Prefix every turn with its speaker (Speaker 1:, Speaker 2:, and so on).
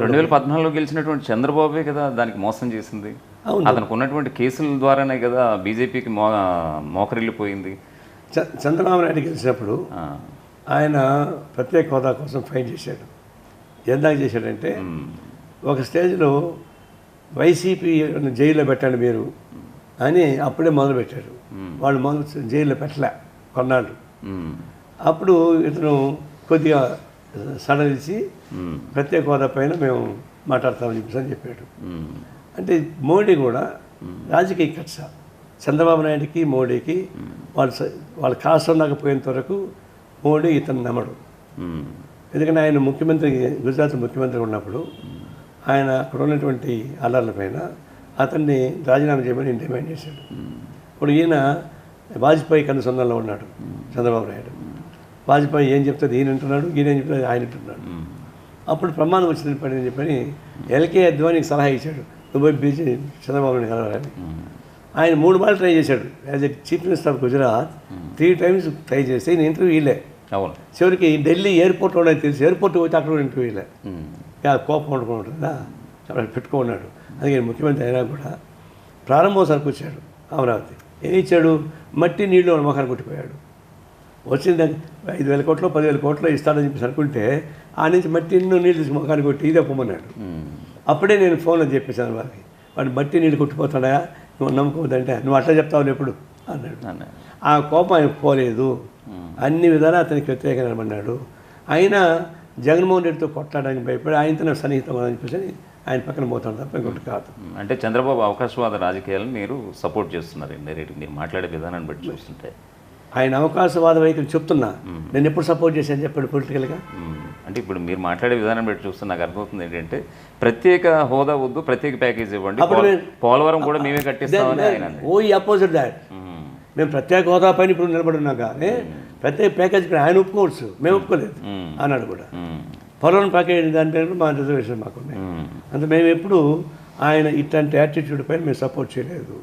Speaker 1: రెండు వేల పద్నాలుగులో గెలిచినటువంటి చంద్రబాబే కదా దానికి మోసం చేసింది.
Speaker 2: అవును.
Speaker 1: అతనికి ఉన్నటువంటి కేసుల ద్వారానే కదా బీజేపీకి మో మోకరిల్లిపోయింది.
Speaker 2: చంద్రబాబు నాయుడు గెలిచినప్పుడు ఆయన ప్రత్యేక హోదా కోసం ఫైట్ చేశాడు. ఎందాక చేశాడంటే ఒక స్టేజ్లో వైసీపీ జైల్లో పెట్టండి మీరు అని అప్పుడే మొదలుపెట్టాడు. వాళ్ళు మొదలు జైల్లో పెట్టలే కొన్నాళ్ళు. అప్పుడు ఇతను కొద్దిగా సడలిసి ప్రత్యేక హోదా పైన మేము మాట్లాడతామని చెప్పేసి అని చెప్పాడు. అంటే మోడీ కూడా రాజకీయ కక్ష. చంద్రబాబు నాయుడుకి మోడీకి వాళ్ళు వాళ్ళు కాస్ట్ ఉండకపోయేంత వరకు మోడీ ఇతను నమ్మడు. ఎందుకంటే ఆయన ముఖ్యమంత్రి గుజరాత్ ముఖ్యమంత్రి ఉన్నప్పుడు ఆయన అక్కడ ఉన్నటువంటి అల్లర్ల పైన అతన్ని రాజీనామా చేయమని డిమాండ్ చేశాడు. ఇప్పుడు ఈయన వాజ్పేయి కనుసంధానంలో ఉన్నాడు చంద్రబాబు నాయుడు. వాజ్పేయి ఏం చెప్తుంది? ఈయన అంటున్నాడు ఈయన ఏం చెప్తుంది ఆయన అంటున్నాడు. అప్పుడు ప్రమాదం వచ్చిందని పడిందని చెప్పని ఎల్కే అద్వానికి సలహా ఇచ్చాడు. దుబాయ్ బీచ్ చంద్రబాబు నాయుడు కలవాలని ఆయన మూడు మార్లు ట్రై చేశాడు. As a chief minister of Gujarat three times try చేస్తే ఈయన ఇంటర్వ్యూ ఇలే
Speaker 1: అవును.
Speaker 2: చివరికి ఢిల్లీ ఎయిర్పోర్ట్ కూడా తెలిసి. ఎయిర్పోర్ట్ పోతే అక్కడ కూడా ఇంటర్వ్యూ ఇలే కోపం వండుకుంటుందా అక్కడ పెట్టుకున్నాడు. అందుకే ముఖ్యమంత్రి అయినా కూడా ప్రారంభోత్సవానికి వచ్చాడు అమరావతి. ఏం ఇచ్చాడు? మట్టి నీళ్ళు మొఖాన్ని కొట్టిపోయాడు. వచ్చింది ఐదు వేల కోట్లు పదివేల కోట్లు ఇస్తాడని చెప్పేసి అనుకుంటే ఆ నుంచి మట్టి ఎన్నో నీళ్ళు తీసి మొఖాన్ని కొట్టి ఇదే పొమ్మన్నాడు. అప్పుడే నేను ఫోన్లో చెప్పేశాను వారికి వాడు మట్టి నీళ్ళు కొట్టిపోతాడా నువ్వు నమ్మకూడదంటే నువ్వు అట్లా చెప్తావు ఎప్పుడు? అన్నాడు.
Speaker 1: అన్న-
Speaker 2: ఆ కోపం ఆయనకు పోలేదు. అన్ని విధాలా అతనికి వ్యతిరేకంగా నిలబడినాడు అయినా జగన్మోహన్ రెడ్డితో కొట్లాడడానికి భయపడి ఆయనతో సన్నిహితం అని చెప్పేసి ఆయన పక్కన పోతాడు తప్ప ఇంకోటి కాదు.
Speaker 1: అంటే చంద్రబాబు అవకాశవాద రాజకీయాలను మీరు సపోర్ట్ చేస్తున్నారు ఇండైరెక్ట్ మీరు మాట్లాడే విధానాన్ని బట్టి చూస్తుంటే.
Speaker 2: ఆయన అవకాశవాద వైఖరి చెప్తున్నా నేను ఎప్పుడు సపోర్ట్ చేశాను చెప్పాడు పొలిటికల్గా.
Speaker 1: అంటే ఇప్పుడు మీరు మాట్లాడే విధానం బట్టి చూస్తే నాకు అర్థమవుతుంది ఏంటంటే ప్రత్యేక హోదా వద్దు ప్రత్యేక ప్యాకేజ్ ఇవ్వండి పోలవరం కూడా మేమే కట్టిస్తామని ఆయన.
Speaker 2: ఓ ఈ అపోజిట్ దాట్
Speaker 1: మ్మ్.
Speaker 2: ప్రత్యేక హోదా పైన ఇప్పుడు నిలబడున్నాం కానీ ప్రత్యేక ప్యాకేజ్ పైన ఆయన ఒప్పుకోవచ్చు మేము ఒప్పుకోలేదు. అన్నాడు కూడా
Speaker 1: మ్మ్.
Speaker 2: పొలం ప్యాకేజ్ దాని పేరు మా రిజర్వేషన్ మాకు ఉన్నాయి
Speaker 1: మ్మ్.
Speaker 2: అంత మేము ఎప్పుడు ఆయన ఇట్లాంటి యాటిట్యూడ్ పైన మేము సపోర్ట్ చేయలేదు.